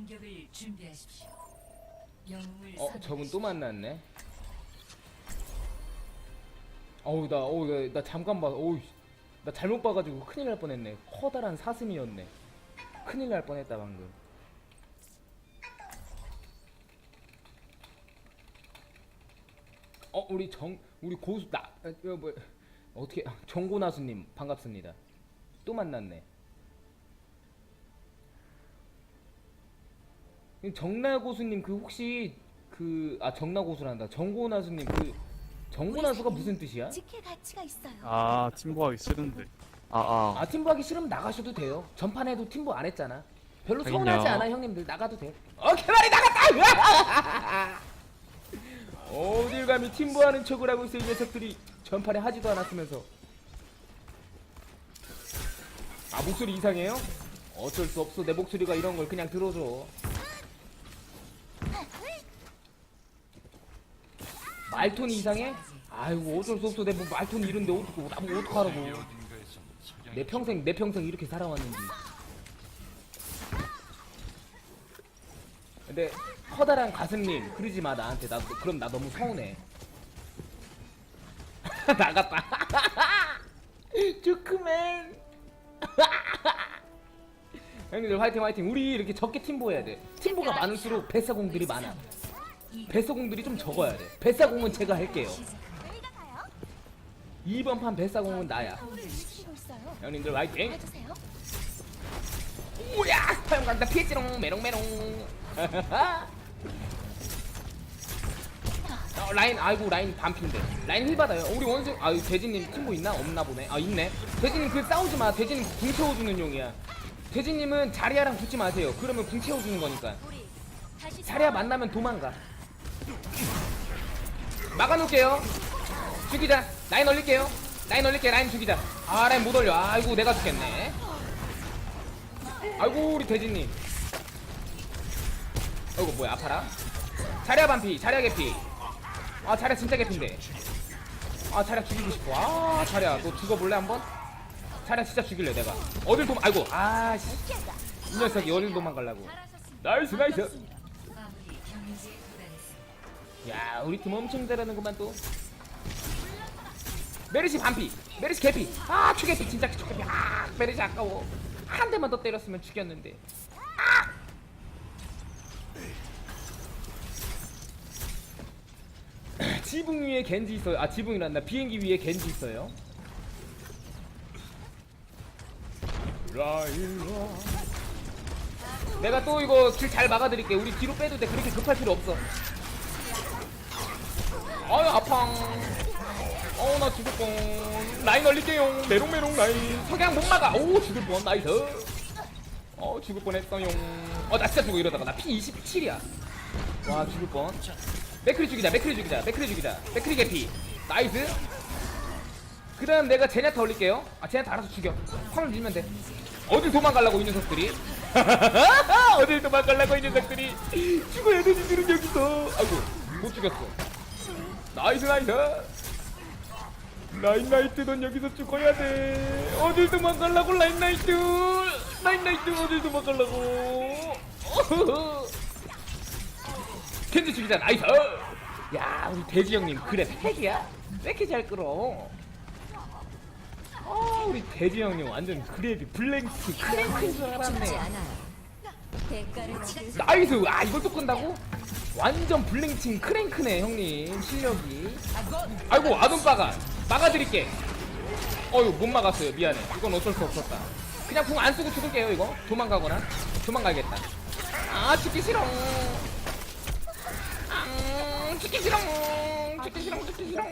공격을 준비하십시오. 영웅을 어 선택하십시오. 저분 또 만났네. 어우 나 어우 나, 나 잠깐 봐. 어우 씨. 나 잘못 봐가지고 큰일 날 뻔했네. 커다란 사슴이었네. 큰일 날 뻔했다 방금. 어 우리 정 우리 고수 나 어, 어, 뭐, 어떻게 아, 정고나수님 반갑습니다. 또 만났네 정나 고수님 그 혹시 그 아 정나 고수란다. 정고나수님 그 정고나수가 무슨 뜻이야? 지킬 가치가 있어요. 아 팀보하기 싫은데. 아아. 아 팀부 하기 싫으면 나가셔도 돼요. 전판에도 팀부 안 했잖아. 별로 하긴요. 서운하지 않아 형님들. 나가도 돼. 오케이 말이 나갔다! 어딜 감히 팀부 하는 척을 하고 있어 이 녀석들이. 전판에 하지도 않았으면서. 아 목소리 이상해요? 어쩔 수 없어. 내 목소리가 이런 걸 그냥 들어줘 말톤이 이상해? 아이고 어쩔 수 없어 내뭐 말톤 이런데 어떡 나뭐 어떡하라고 내 평생 내 평생 이렇게 살아왔는지. 근데 커다란 가슴님 그러지 마 나한테 나 그럼 나 너무 서운해. 나갔다. 주크맨. 형님들 화이팅 화이팅. 우리 이렇게 적게 팀보해야 돼. 팀보가 많을수록 뱃사공들이 많아. 뱃사공들이 좀 적어야 돼. 뱃사공은 제가 할게요. 여기가 가요? 2번 판 뱃사공은 나야. 형님들 화이팅. 뭐야! 화염 강타 피했지롱 메롱메롱. 어, 라인 아이고 라인 반핀데. 라인 힐 받아요. 우리 원숭 아유 돼지님 팀보 있나? 없나 보네. 아 있네. 돼지님 그 싸우지 마. 돼지님 궁 채워주는 용이야. 돼지님은 자리아랑 붙지 마세요. 그러면 궁 채워주는 거니까. 자리아 만나면 도망가 막아놓을게요. 죽이자. 라인 올릴게요. 라인 올릴게 라인 죽이자. 아 라인 못 올려. 아이고 내가 죽겠네. 아이고 우리 돼지님. 어이구 뭐야 아파라? 자리아 반피 자리아 개피. 아 자리아 진짜 개피인데. 아 자리아 죽이고 싶어. 아 자리아 너 죽어볼래 한번? 자리아 진짜 죽일래 내가. 어딜 도망 아이고 아씨. 이 녀석이 어딜 도망가려고. 나이스 나이스 야 우리 팀 엄청 잘하는구만 또. 메르시 반피. 메르시 개피. 아 추개피. 진짜 추개피. 아 메르시 아까워. 한 대만 더 때렸으면 죽였는데. 아! 지붕 위에 겐지 있어요. 아 지붕이란다 비행기 위에 겐지 있어요. 라일라 내가 또 이거 길 잘 막아드릴게. 우리 뒤로 빼도 돼. 그렇게 급할 필요 없어 아유 아팡. 어나 뻔 라인 올릴게요. 메롱메롱 라인. 석양 못 막아 오 죽을 뻔 나이스. 어 죽을 뻔했어요. 어나 진짜 죽어 이러다가. 나 피 27이야. 와 죽을 뻔 맥크리 죽이자 맥크리 죽이자 맥크리 죽이자. 맥크리 개피. 나이스. 그 다음 내가 제냐타 올릴게요. 아 제냐타 알아서 죽여. 화면 밀면 돼. 어딜 도망가려고 이 녀석들이? 어딜 도망가려고 이 녀석들이? 죽어야 되는 들은 여기서 아이고 못 죽였어 나이스 나이스. 라인 나이트 넌 여기서 죽어야 돼. 어딜 도망가려고 라인 나이트? 라인 나이트 어딜 도망가려고? 켄지 죽이자 나이스. 야 우리 돼지 형님 그래 팩이야. 왜 이렇게 잘 끌어? 아 우리 돼지 형님 완전 그래비 블랭크 크랭크인 줄 알았네. 대가를 치르 나이스! 아 이걸 또 끈다고? 완전 블랭칭 크랭크네 형님. 실력이. 아이고 아돈바가 막아드릴게. 어휴 못 막았어요. 미안해. 이건 어쩔 수 없었다. 그냥 궁 안 쓰고 죽을게요 이거. 도망가거나. 도망가겠다. 아 죽기 싫어. 아 죽기 싫어. 죽기 싫어 죽기 싫어?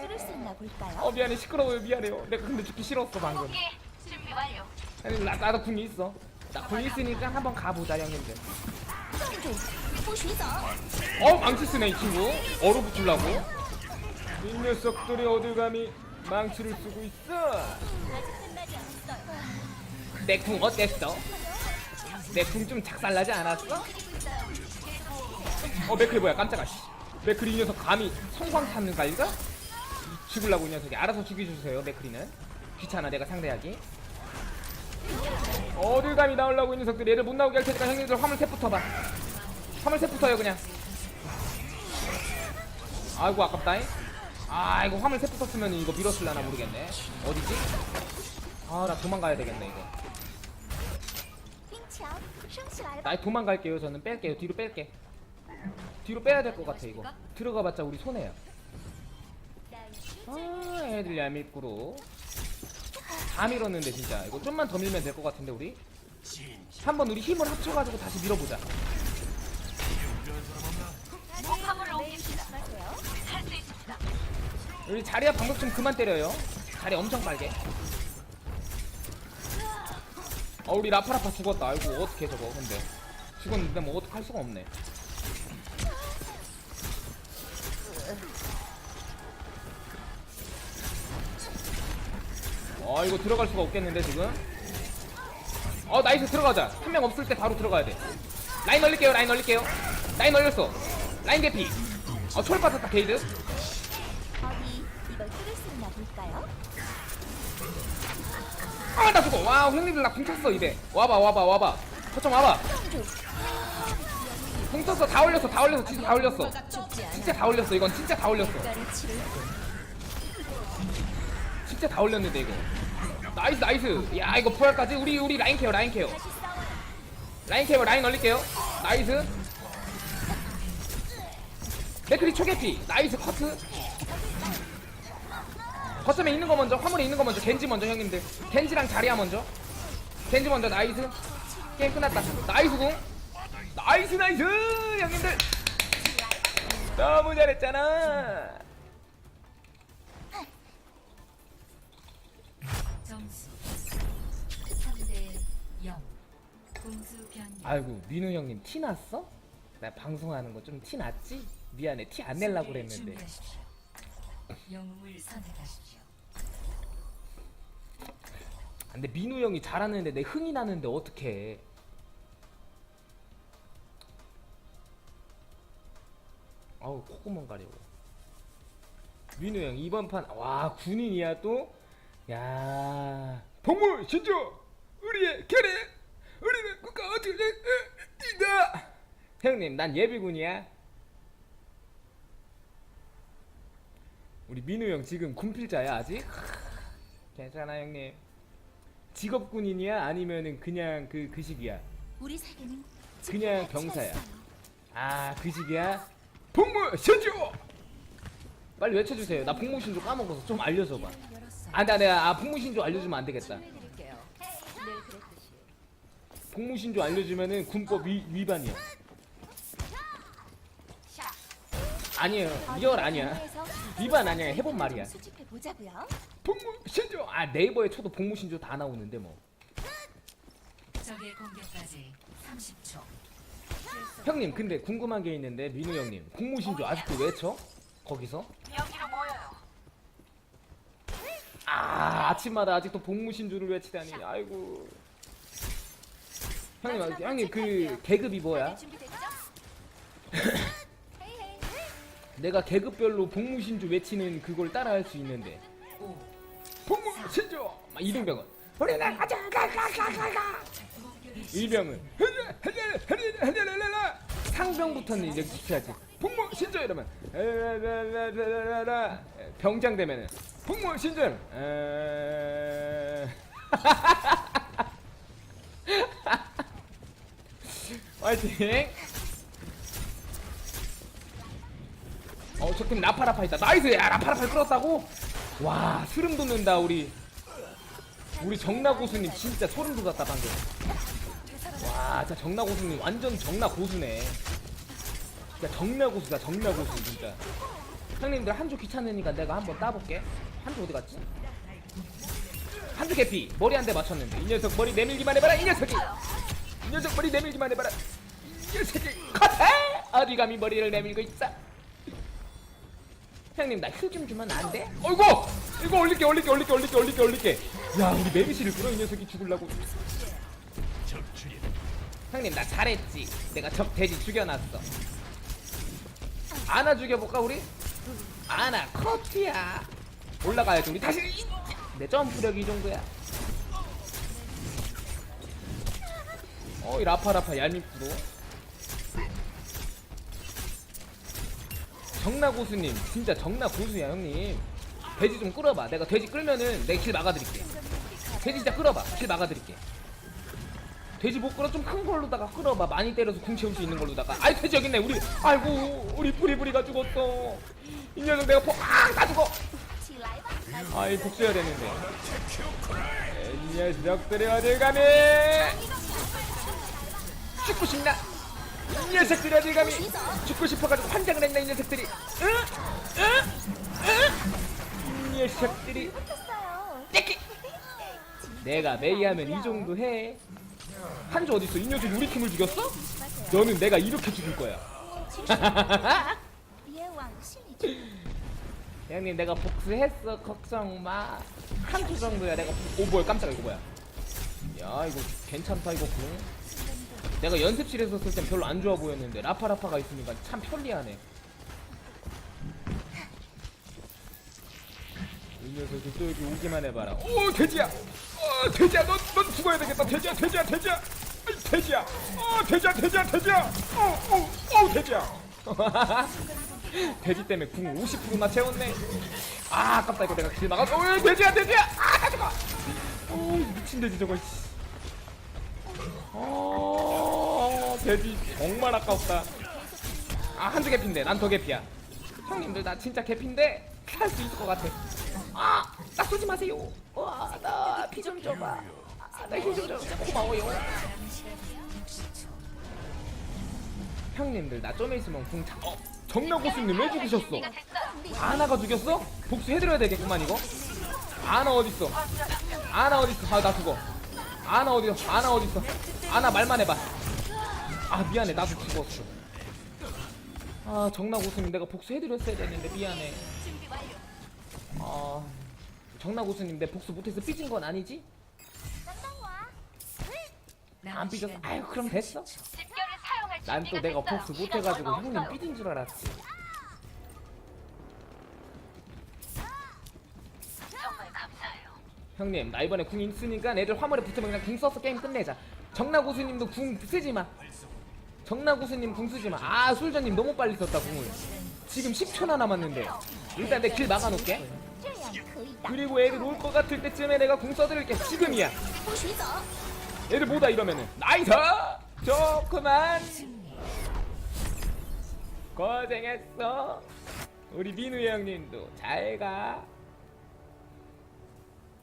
어 미안해. 시끄러워요. 미안해요. 내가 근데 죽기 싫었어 방금. 아니 나, 나도 궁이 있어. 나 궁이 있으니까 한번 가보자 형님들. 어 망치 쓰네 이 친구. 얼어 붙으려고. 이 녀석들이 어딜 감히 망치를 쓰고 있어? 아직 끝나지 않았어요. 내궁 어땠어? 내 궁 좀 작살나지 않았어? 어 맥클이 뭐야? 깜짝아 씨. 맥클이 이 녀석 감히 성광 타는 가일까? 죽을라고 이 녀석이. 알아서 죽여주세요 맥클이는. 귀찮아 내가 상대하기. 어딜 감히 나오려고 이 녀석들 얘를 못 나오게 할 테니까 형님들 화물 탭 붙어봐 화물셋 붙어요 그냥. 아이고 아깝다잉. 아 이거 화물 세프 썼으면 이거 밀었을라나 모르겠네. 어디지? 아 나 도망가야 되겠네 이거. 나 도망갈게요 저는. 뺄게요. 뒤로 뺄게. 뒤로 빼야 될 것 같아 이거. 들어가봤자 우리 손해야. 아 애들 얄밉구로. 다 밀었는데 진짜. 이거 좀만 더 밀면 될 것 같은데 우리? 한번 우리 힘을 합쳐가지고 다시 밀어보자. 우리 자리야 방법 좀 그만 때려요. 자리 엄청 빨개. 어 우리 라파라파 죽었다. 아이고 어떡해 저거. 근데. 죽었는데 뭐 어떡할 수가 없네. 어 이거 들어갈 수가 없겠는데 지금? 어 나이스. 들어가자. 한 명 없을 때 바로 들어가야 돼. 라인 얼릴게요 라인 얼릴게요. 라인 얼렸어 라인 개피. 어 초월 빠졌다 게이드. 어디 이걸 뚫을 수 있나 볼까요? 아나 죽어. 와 형님들 나 궁쳤어 입에 와봐 와봐 와봐. 거점 와봐. 궁 쳤어. 다 올렸어 다 올렸어. 진짜 다 올렸어. 죽지 않아. 진짜 다 올렸어 이건. 진짜 다 올렸어. 치를 진짜 다 올렸는데 이거. 나이스 나이스. 야 이거 부활까지 우리 우리 라인 케어 라인 케어. 라인 케어 라인 올릴게요. 나이스 맥크리 초계피. 나이스 커트. 거점에 있는 거 먼저 화물에 있는 거 먼저. 겐지 먼저 형님들. 겐지랑 자리야 먼저. 겐지 먼저 나이스. 게임 끝났다. 나이스 궁. 나이스 나이스! 형님들. 너무 잘했잖아. 점수 3대 0. 공수 변경. 아이고 민우 형님 티 났어? 나 방송하는 거 좀 티 났지? 미안해. 티 안 낼라고 그랬는데. 선택하십시오. 근데 민우 형이 잘하는데 내 흥이 나는데 어떡해. 아우 콧구멍 가려워. 민우 형 이번 판 와 군인이야 또? 야. 복무 신조! 우리의 결의 우리는 국가 어쩌이다! 형님 난 예비군이야 우리 민우 형 지금 군필자야 아직? 괜찮아 형님. 직업 군인이야? 아니면은 그냥 그 그식이야? 우리 세계는 그냥 병사야. 아 그식이야. 복무 신조 빨리 외쳐주세요. 나 복무 신조 까먹어서 좀 알려줘봐. 열었어요. 아나 내가 아 복무 신조 알려주면 안 되겠다. 그랬듯이. 복무 신조 알려주면은 군법 위, 위반이야. 아니에요. 리얼 아니야 위반 아니야 해본 말이야 수집해 보자고요. 복무 신조 아 네이버에 쳐도 복무 신조 다 나오는데 뭐 적의 공격까지 30초. 형님 근데 궁금한 게 있는데 민우 형님 복무 신조 아직도 외쳐? 거기서? 여기로 모여요. 아 아침마다 아직도 복무신주를 외치다니 아이고 형님 아, 형님 그 계급이 뭐야? 준비됐죠? 내가 계급별로 복무신주 외치는 그걸 따라할 수 있는데 5. 복무신주 막 이등병은 우리는 가자 가가가가가 일병은 상병부터는 이제 지켜야지 복무신주 이러면 에라라라라라라. 병장 되면은 복무신주 에... 화이팅 어 저 팀 라파라파 있다. 나이스! 야 라파라파 끌었다고? 와 소름 돋는다 우리. 우리 정나 고수님 진짜 소름 돋았다 방금. 와 진짜 정나 고수님 완전 정나 고수네. 진짜 정나 고수다 정나 고수 진짜. 형님들 한조 귀찮으니까 내가 한번 따볼게. 한조 어디 갔지? 한조 개피! 머리 한 대 맞췄는데. 이 녀석 머리 내밀기만 해봐라 이 녀석이! 이 녀석 머리 내밀기만 해봐라 이 녀석이 컷해 어디 감히 머리를 내밀고 있어 형님 나힐좀 주면 안 돼? 어이구! 이거 올릴게 올릴게 올릴게 올릴게 올릴게 올릴게. 야 우리 메비시를 끌어 이 녀석이 죽을라고. 형님 나 잘했지. 내가 적 돼지 죽여놨어. 아나 죽여볼까 우리? 아나 커트야. 올라가야지 우리. 다시 이- 내 점프력이 이 정도야. 어이 라파라파 얄밉구도 정나 고수님 진짜 정나 고수야 형님. 돼지 좀 끌어봐. 내가 돼지 끌면은 내 길 막아드릴게. 돼지 진짜 끌어봐. 길 막아드릴게. 돼지 못 끌어? 좀 큰 걸로다가 끌어봐. 많이 때려서 궁 채울 수 있는 걸로다가. 아이 돼지 여기 있네. 우리 아이고 우리 뿌리뿌리가 죽었어. 이 녀석 내가 폭아나 죽어. 아이 복수해야 되는데. 이 녀석들이 어딜 가니 죽고 싶나? 이 녀석들이 어딜 감히 죽고 싶어가지고 환장을 했네 이 녀석들이 으? 으? 으? 이 녀석들이 떼끼 내가 메이하면 이 정도 해 한조 어딨어? 이 녀석 우리 팀을 죽였어? 너는 내가 이렇게 죽일 거야 형님 내가 복수했어 걱정 마 한두 정도야 내가 오 뭐야 깜짝이야 이거 뭐야 야 이거 괜찮다 이거 공 내가 연습실에서 쓸 땐 별로 안 좋아 보였는데 라파라파가 있으니까 참 편리하네 이 녀석이 또 여기 오기만 해봐라 오 돼지야 어 돼지야 넌, 넌 죽어야 되겠다 돼지야 돼지야 돼지야 돼지야 어 돼지야 돼지야 돼지야 어어 어 돼지야 돼지 때문에 궁 50%나 채웠네. 아, 아깝다 이거 내가 길 막았어. 어, 돼지야, 돼지야. 아, 가져가. 어, 미친 돼지 저거. 씨. 어, 돼지 정말 아깝다. 아, 한주 개피인데 난 더 개피야. 형님들 나 진짜 개피인데 살수 있을 것 같아. 아, 나 쏘지 마세요. 와, 나 피 좀 줘봐. 아, 나힐좀 줘. 고마워요. 시간 60초. 형님들 나 좀 있으면 궁 차. 어, 정나고수님 왜 죽으셨어? 아나가 죽였어? 복수해드려야 되겠구만 이거. 아나 어딨어? 아나 어딨어? 아나 죽어. 아나 어딨어? 아나 어딨어? 아나 말만 해봐. 아 미안해. 나도 죽었어. 아 정락 고수님 내가 복수해드렸어야 되는데 미안해. 아 정락 고수님 내 복수 못해서 삐진 건 아니지? 안 삐졌어? 아유 그럼 됐어. 난 또 내가 복수 못해가지고 형님 삐진 줄 알았지. 형님 나 이번에 궁 있으니까 애들 화물에 붙으면 그냥 궁 써서 게임 끝내자. 정나 고수님도 궁 쓰지마. 정나구스님 궁 쓰지마. 아 술자님 너무 빨리 썼다 궁을. 지금 10초나 남았는데. 일단 내 길 막아놓게. 그리고 애들 올 것 같을 때쯤에 내가 궁 써드릴게. 지금이야. 애들 뭐다 이러면은. 나이스! 좋구만. 고생했어. 우리 민우 형님도 잘가.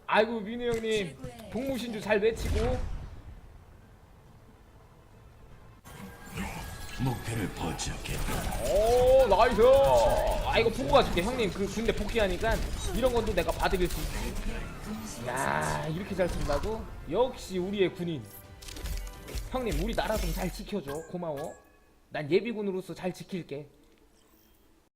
아이고 민우 형님. 동무신주 잘 외치고. 오 나이스. 아 이거 보고 가줄게. 형님 그 군대 복귀하니까 이런 건도 내가 봐드릴 수 있지. 야 이렇게 잘 쓴다고? 역시 우리의 군인. 형님 우리 나라 좀 잘 지켜줘. 고마워. 난 예비군으로서 잘 지킬게